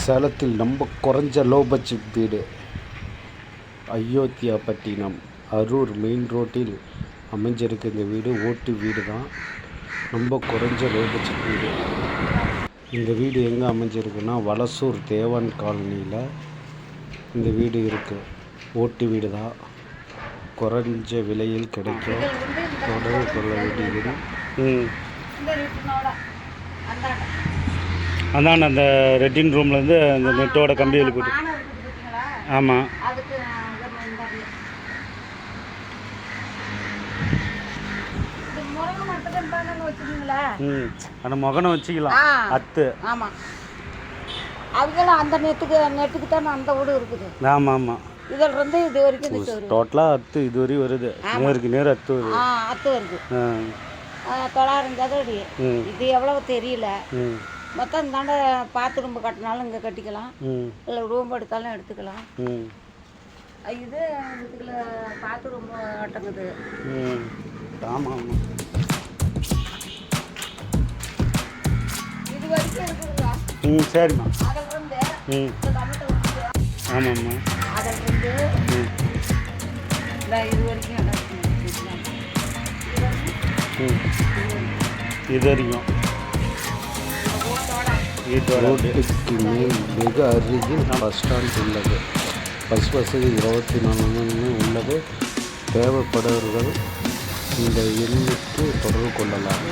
சேலத்தில் ரொம்ப குறைஞ்ச லோ பட்ஜெட் வீடு. அயோத்தியாப்பட்டினம் அரூர் மெயின் ரோட்டில் அமைஞ்சிருக்கு இந்த வீடு ஓட்டு வீடு தான் ரொம்ப குறைஞ்ச லோ பட்ஜெட் வீடு. இந்த வீடு எங்கே அமைஞ்சிருக்குன்னா வலசூர் தேவன் காலனியில் இந்த வீடு இருக்குது ஓட்டு வீடு தான் குறைஞ்ச விலையில் கிடைக்கும். தொடர்பு கொள்ள வேண்டியது. ம். அந்தாண்ட அந்த ரெட்டின் ரூம்லேருந்து அந்த நெட்டோட கம்பி வெளி போட்டு பானை இருக்குது பார்த்தீங்களா ஆமாம் ம். அந்த முகனை வச்சுக்கலாம். அத்து. ஆமாம் அவங்களும் அந்த நெட்டுக்கு நெட்டுக்கு தானே அந்த வீடு இருக்குது. ஆமாம் ஆமாம் இதில் இருந்து இது வரைக்கும் டோட்டலாக அத்து இது வரையும் வருது. நேருக்கு நேர் அத்து வருது. அத்து வருது. தொள்ளாயிரம் சதுரடி இது எவ்வளவு தெரியல. ம். மொத்தம் இந்தாண்ட பாத்ரூம் கட்டினாலும் இங்கே கட்டிக்கலாம். இல்லை ரூம் எடுத்தாலும் எடுத்துக்கலாம். இது இதுக்குள்ள பாத்ரூம் அட்டங்குது ம். ஆமாம் ஆமாம் இது வரைக்கும் ம் சரிம்மா. அதில் இருந்து ம். ஆமாம்மா அதில் இருந்து ம். இந்த இது வரைக்கும். இது வரைக்கும். ரோட்டுக்கு மேல் வெகு அருகில் பஸ் ஸ்டாண்ட் உள்ளது. பஸ் வசதி இருபத்தி நாலு மணி உள்ளது. தேவைப்படுவர்கள் இந்த எண்ணுக்கு தொடர்பு கொள்ளலாம்.